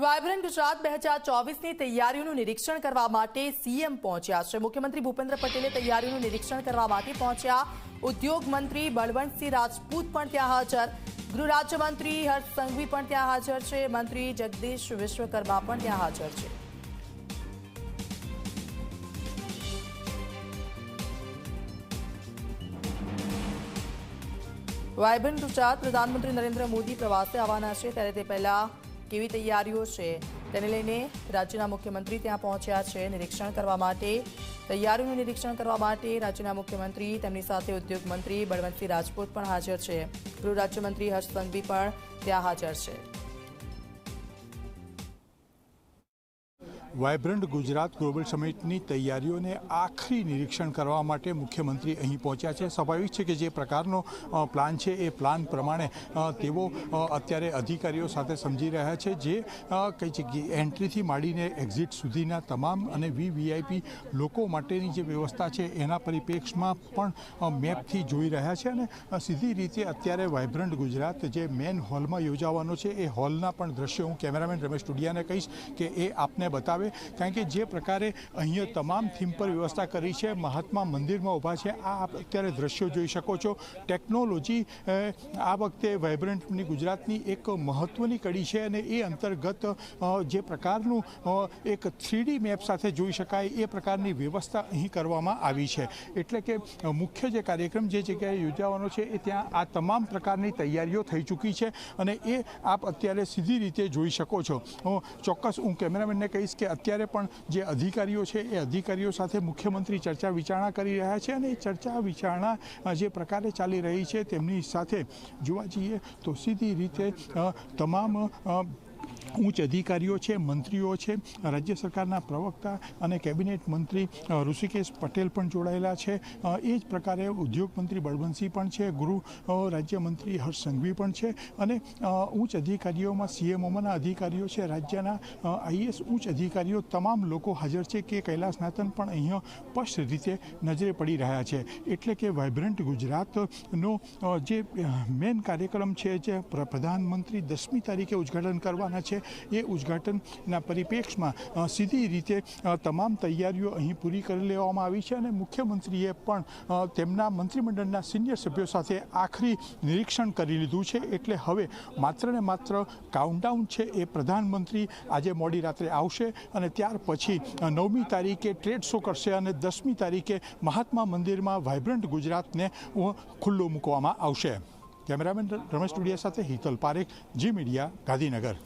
Vibrant Gujarat બે હજાર ચોવીસની તૈયારીઓનું નિરીક્ષણ કરવા માટે સીએમ પહોંચ્યા છે. મુખ્યમંત્રી ભૂપેન્દ્ર પટેલે તૈયારીઓનું નિરીક્ષણ કરવા માટે પહોંચ્યા. ઉદ્યોગ મંત્રી બળવંતસિંહ રાજપૂત પણ ત્યાં હાજર. ગૃહ રાજ્યમંત્રી હર્ષ સંઘવી પણ ત્યાં હાજર છે. મંત્રી જગદીશ વિશ્વકર્મા પણ ત્યાં હાજર છે. વાયબ્રન્ટ ગુજરાત પ્રધાનમંત્રી નરેન્દ્ર મોદી પ્રવાસે આવવાના છે. ત્યારે તે પહેલા કેવી તૈયારીઓ છે તેને લઈને રાજ્યના મુખ્યમંત્રી ત્યાં પહોંચ્યા છે નિરીક્ષણ કરવા માટે. તૈયારીઓનું નિરીક્ષણ કરવા માટે રાજ્યના મુખ્યમંત્રી, તેમની સાથે ઉદ્યોગ મંત્રી બળવંતસિંહ રાજપૂત પણ હાજર છે. ગૃહ રાજ્યમંત્રી હર્ષ સંઘવી પણ ત્યાં હાજર છે. વાયબ્રન્ટ ગુજરાત ગ્લોબલ સમિટની તૈયારીઓને આખરી નિરીક્ષણ કરવા માટે મુખ્યમંત્રી અહીં પહોંચ્યા છે. સ્વાભાવિક છે કે જે પ્રકારનો પ્લાન છે એ પ્લાન પ્રમાણે તેઓ અત્યારે અધિકારીઓ સાથે સમજી રહ્યા છે જે કઈ જગ્યાએ એન્ટ્રીથી માંડીને એક્ઝિટ સુધીના તમામ અને વીવીઆઈપી લોકો માટેની જે વ્યવસ્થા છે એના પરિપ્રેક્ષમાં પણ મેપથી જોઈ રહ્યા છે અને સીધી રીતે અત્યારે વાયબ્રન્ટ ગુજરાત જે મેન હોલમાં યોજાવાનો છે એ હોલના પણ દ્રશ્યો હું કેમેરામેન રમેશ ટુડિયાને કહીશ કે એ આપને બતાવે કારણ કે જે પ્રકારે અહીંયા તમામ થીમ પર વ્યવસ્થા કરી છે, મહાત્મા મંદિરમાં ઊભા છે, આ આપ અત્યારે દ્રશ્યો જોઈ શકો છો. ટેકનોલોજી આ વખતે વાઇબ્રન્ટની ગુજરાતની એક મહત્ત્વની કડી છે અને એ અંતર્ગત જે પ્રકારનું એક થ્રીડી મેપ સાથે જોઈ શકાય, એ પ્રકારની વ્યવસ્થા અહીં કરવામાં આવી છે. એટલે કે મુખ્ય જે કાર્યક્રમ જે જગ્યાએ યોજાવાનો છે, એ ત્યાં આ તમામ પ્રકારની તૈયારીઓ થઈ ચૂકી છે અને એ આપ અત્યારે સીધી રીતે જોઈ શકો છો. ચોક્કસ હું કેમેરામેનને કહીશ કે અત્યારે પણ જે અધિકારીઓ છે, એ અધિકારીઓ સાથે મુખ્યમંત્રી ચર્ચા વિચારણા કરી રહ્યા છે અને એ ચર્ચા વિચારણા જે પ્રકારે ચાલી રહી છે, તેમની સાથે જોવા જઈએ તો સીધી રીતે તમામ ઉચ્ચ અધિકારીઓ છે, મંત્રીઓ છે, રાજ્ય સરકારના પ્રવક્તા અને કેબિનેટ મંત્રી ઋષિકેશ પટેલ પણ જોડાયેલા છે. એ જ પ્રકારે ઉદ્યોગ મંત્રી બળવંતસિંહ પણ છે ગૃહ રાજ્યમંત્રી હર્ષ સંઘવી પણ છે અને ઉચ્ચ અધિકારીઓમાં સીએમઓમાંના અધિકારીઓ છે, રાજ્યના આઈએસ ઉચ્ચ અધિકારીઓ, તમામ લોકો હાજર છે કે કૈલાસનાથન પણ અહીંયા સ્પષ્ટ રીતે નજરે પડી રહ્યા છે. એટલે કે વાઇબ્રન્ટ ગુજરાતનો જે મેન કાર્યક્રમ છે જે પ્રધાનમંત્રી દસમી તારીખે ઉદ્ઘાટન કરવાના છે એ ઉદ્ઘાટનના પરિપ્રેક્ષમાં સીધી રીતે તમામ તૈયારીઓ અહીં પૂરી કરી લેવામાં આવી છે અને મુખ્યમંત્રીએ પણ તેમના મંત્રીમંડળના સિનિયર સભ્યો સાથે આખરી નિરીક્ષણ કરી લીધું છે. એટલે હવે માત્ર ને માત્ર કાઉન્ટડાઉન છે એ પ્રધાનમંત્રી આજે મોડી રાત્રે આવશે અને ત્યાર પછી નવમી તારીખે ટ્રેડ શો કરશે અને દસમી તારીખે મહાત્મા મંદિરમાં વાઇબ્રન્ટ ગુજરાતને ખુલ્લો મૂકવામાં આવશે. કેમેરામેન રમેશ ટુડિયા સાથે હિતલ પારેખ, જી મીડિયા ગાંધીનગર.